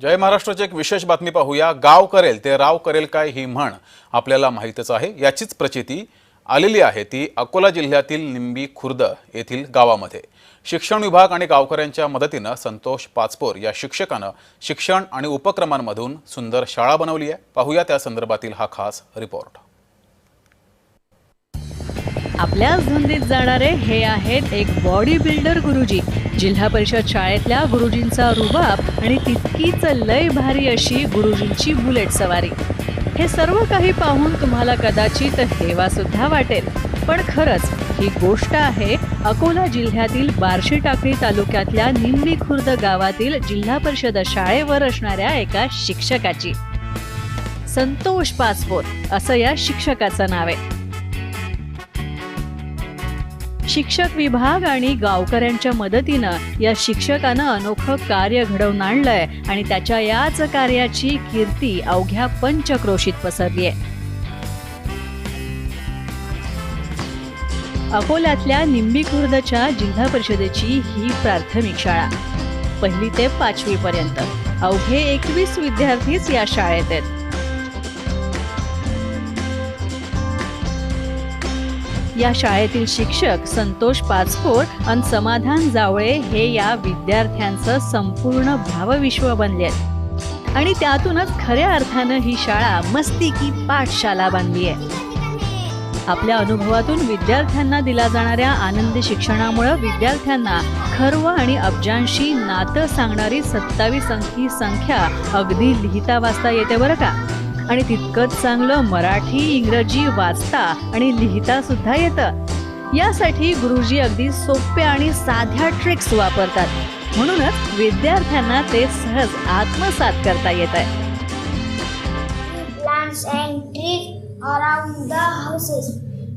जय महाराष्ट्राची एक विशेष बातमी पाहूया. गाव करेल ते राव करेल काय ही म्हण आपल्याला माहीतच आहे. याचीच प्रचिती आलेली आहे ती अकोला जिल्ह्यातील निंबी खुर्द येथील गावामध्ये. शिक्षण विभाग आणि गावकऱ्यांच्या मदतीनं संतोष पाचपोर या शिक्षकानं शिक्षण आणि उपक्रमांमधून सुंदर शाळा बनवली आहे. पाहूया त्या संदर्भातील हा खास रिपोर्ट आपल्याच धुंदीत जाणारे हे आहेत एक बॉडी बिल्डर गुरुजी. जिल्हा परिषद शाळेतल्या गुरुजींचा रुबाब आणि तितकीच लय भारी अशी गुरुजींची बुलेट सवारी. हे सर्व काही पाहून तुम्हाला कदाचित हेवा सुद्धा वाटेल. पण खरंच ही गोष्ट आहे अकोला जिल्ह्यातील बार्शी टाकळी तालुक्यातल्या निंबी खुर्द गावातील जिल्हा परिषद शाळेवर असणाऱ्या एका शिक्षकाची. संतोष पासपोर असं या शिक्षकाचं नाव आहे. शिक्षक विभाग आणि गावकऱ्यांच्या मदतीनं या शिक्षकानं अनोखं कार्य घडवून आणलंय आणि त्याच्या याच कार्याची कीर्ती अवघ्या पंचक्रोशीत पसरली आहे अकोल्यातल्या निंबी खुर्दच्या जिल्हा परिषदेची ही प्राथमिक शाळा. पहिली ते पाचवी पर्यंत अवघे एकवीस विद्यार्थीच या शाळेत आहेत. या शाळेतील शिक्षक संतोष पाचपोर आणि समाधान जावळे हे या विद्यार्थ्यांचं संपूर्ण भावविश्व बनले आहेत आणि त्यातूनच खऱ्या अर्थानं ही शाळा मस्ती की पाठशाला बांधली आहे आपल्या अनुभवातून विद्यार्थ्यांना दिला जाणाऱ्या आनंदी शिक्षणामुळे विद्यार्थ्यांना खर्व आणि अब्जांशी नातं सांगणारी सत्तावीस अंकी संख्या अगदी लिहिता वाचता येते बरं का? आणि तितकंच चांगलं मराठी इंग्रजी वाचता आणि लिहिता सुद्धा येतं यासाठी गुरुजी अगदी सोपे आणि साध्या ट्रिक्स वापरतात म्हणूनच विद्यार्थ्यांना ते सहज आत्मसात करता येत आहे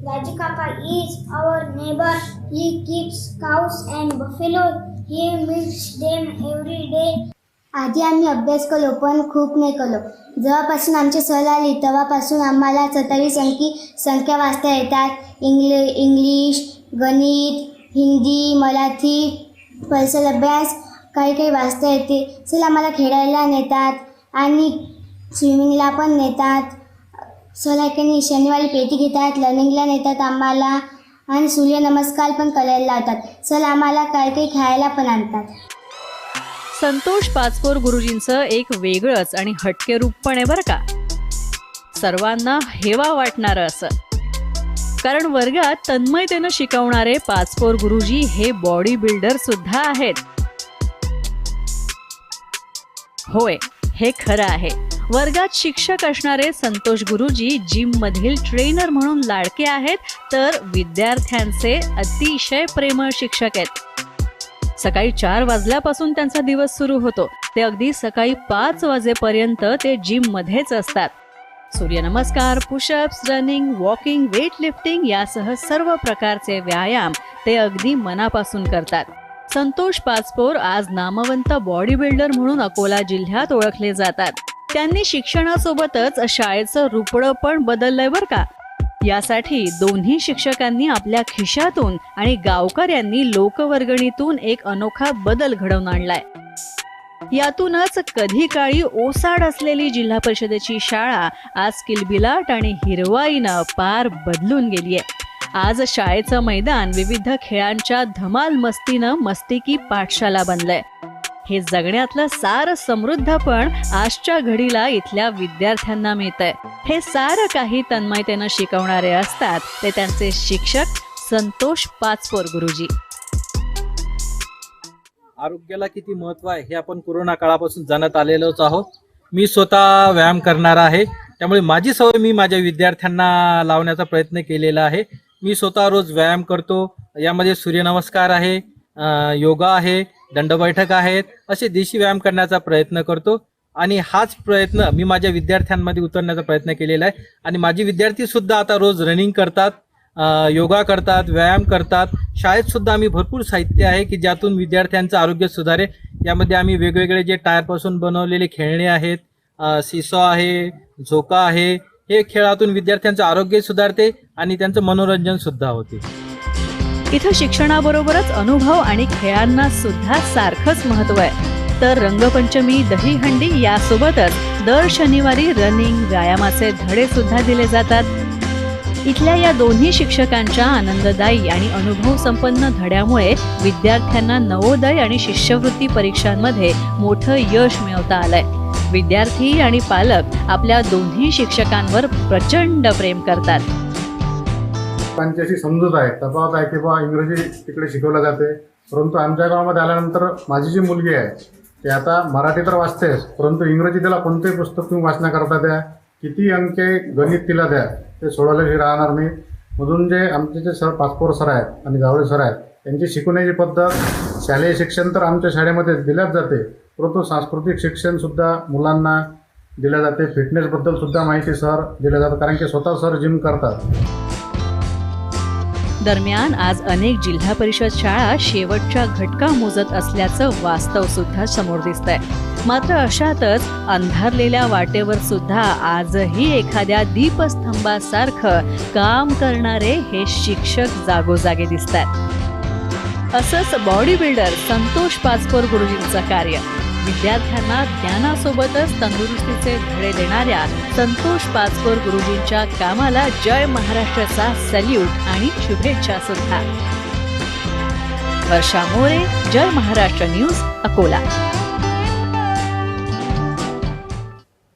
Daddy Kappa is our neighbor. He keeps cows and buffalo. He meets them every day. आधी आम्ही अभ्यास केलो पण खूप नाही केलो. जेव्हापासून आमची सहल आली तेव्हापासून आम्हाला सत्तावीस अंकी संख्या वाचता येतात. इंग्ल इंग्लिश गणित हिंदी मराठी पर्सल अभ्यास काही काही वाचता येते. चल आम्हाला खेळायला नेतात आणि स्विमिंगला पण नेतात. सलाकनी शनिवारी पेटी घेतात लर्निंगला नेतात आम्हाला आणि सूर्यनमस्कार पण करायला लावतात. चल आम्हाला काही काही खायला पण आणतात. संतोष पाचपोर गुरुजींचं एक वेगळंच आणि हटके रूप पण आहे बरं का. सर्वांना हेवा वाटणारं असं. कारण वर्गात तन्मयतेनं शिकवणारे पाचपोर गुरुजी हे बॉडी बिल्डर सुद्धा आहेत. होय हे खरं आहे. वर्गात शिक्षक असणारे संतोष गुरुजी जिम मधील ट्रेनर म्हणून लाडके आहेत तर विद्यार्थ्यांचे अतिशय प्रेमळ शिक्षक आहेत. सकाळी चार वाजल्यापासून त्यांचा दिवस सुरू होतो. ते अगदी सकाळी पाच वाजेपर्यंत ते जिम मध्येच असतात. Surya namaskar pushups running walking weight lifting यासह सर्व प्रकारचे व्यायाम ते अगदी मनापासून करतात. संतोष पाचपोर आज नामवंत बॉडी बिल्डर म्हणून अकोला जिल्ह्यात ओळखले जातात. त्यांनी शिक्षणासोबतच शाळेचं रुपडं पण बदललंय बरं का? यासाठी दोन्ही शिक्षकांनी आपल्या खिशातून आणि गावकऱ्यांनी लोकवर्गणीतून एक अनोखा बदल घडवून आणलाय. यातूनच कधी काळी ओसाड असलेली जिल्हा परिषदेची शाळा आज किलबिलाट आणि हिरवाईनं पार बदलून गेलीय. आज शाळेचं मैदान विविध खेळांच्या धमाल मस्तीनं मस्तिकी पाठशाला बनलंय. हे जगण्यातलं सार समृद्ध पण आजच्या घडीला इथल्या विद्यार्थ्यांना मिळतंय. हे सारं काही तन्मयतेनं शिकवणारे असतात ते त्यांचे शिक्षक संतोष पाचपोर गुरुजी. आरोग्याला किती महत्त्व आहे हे आपण कोरोना काळापासून जाणत आलेलोच आहोत. मी स्वतः व्यायाम करणार आहे त्यामुळे माझी सवय मी माझ्या विद्यार्थ्यांना लावण्याचा प्रयत्न केलेला आहे. मी स्वतः रोज व्यायाम करतो यामध्ये सूर्यनमस्कार आहे योगा आहे दंडबैठक आहेत असे देशी व्यायाम करण्याचा प्रयत्न करतो. आणि हाच प्रयत्न मी माझ्या विद्यार्थ्यांमध्ये उतरण्याचा प्रयत्न केलेला आहे. आणि माझे विद्यार्थी सुद्धा आता रोज रनिंग करतात योगा करतात व्यायाम करतात. शाळेत सुद्धा आम्ही भरपूर साहित्य आहे की ज्यातून विद्यार्थ्यांचं आरोग्य सुधारे यामध्ये आम्ही वेगवेगळे जे टायरपासून बनवलेले खेळणे आहेत सिसॉ आहे झोका आहे हे खेळातून विद्यार्थ्यांचं आरोग्य सुधारते आणि त्यांचं मनोरंजन सुद्धा होते. इथं शिक्षणाबरोबरच अनुभव आणि खेळांना सुद्धा सारखंच महत्त्व आहे. तर रंगपंचमी दहीहंडी यासोबतच दर शनिवारी रनिंग व्यायामाचे धडे सुद्धा दिले जातात. इथल्या या दोन्ही शिक्षकांच्या आनंददायी आणि अनुभव संपन्न धड्यामुळे विद्यार्थ्यांना नवोदय आणि शिष्यवृत्ती परीक्षांमध्ये मोठं यश मिळवता आलंय. विद्यार्थी आणि पालक आपल्या दोन्ही शिक्षकांवर प्रचंड प्रेम करतात. त्यांची अशी समजूत आहे तफावत आहे की बा इंग्रजी तिकडे शिकवलं जाते. परंतु आमच्या गावामध्ये आल्यानंतर माझी जी मुलगी आहे ती आता मराठी तर वाचतेच परंतु इंग्रजी तिला कोणतेही पुस्तक तुम्ही वाचण्याकरता द्या किती अंके गणित तिला द्या ते सोडवल्याशी राहणार नाही. मधून जे आमचे जे सर पाचपोर सर आहेत आणि जावळे सर आहेत त्यांची शिकवण्याची पद्धत शालेय शिक्षण तर आमच्या शाळेमध्ये दिल्याच जाते. परंतु सांस्कृतिक शिक्षणसुद्धा मुलांना दिल्या जाते. फिटनेसबद्दल सुद्धा माहिती सर दिल्या जातं कारण की स्वतः सर जिम करतात. दरम्यान आज अनेक जिल्हा परिषद शाळा शेवटच्या घटका मोजत असल्याचं वास्तव सुद्धा समोर दिसतंय. मात्र अशातच अंधारलेल्या वाटेवर सुद्धा आजही एखाद्या दीपस्तंभासारखं काम करणारे हे शिक्षक जागोजागे दिसतात असंच बॉडी बिल्डर संतोष पाचपोर गुरुजींचं कार्य. विद्यार्थ्यांना ज्ञानासोबतच तंदुरुस्तीचे धडे देणाऱ्या संतोष पाचकोर गुरुजींच्या कामाला जय महाराष्ट्राचा सल्यूट आणि शुभेच्छा सुद्धा. वर्षा मोरे जय महाराष्ट्र न्यूज अकोला.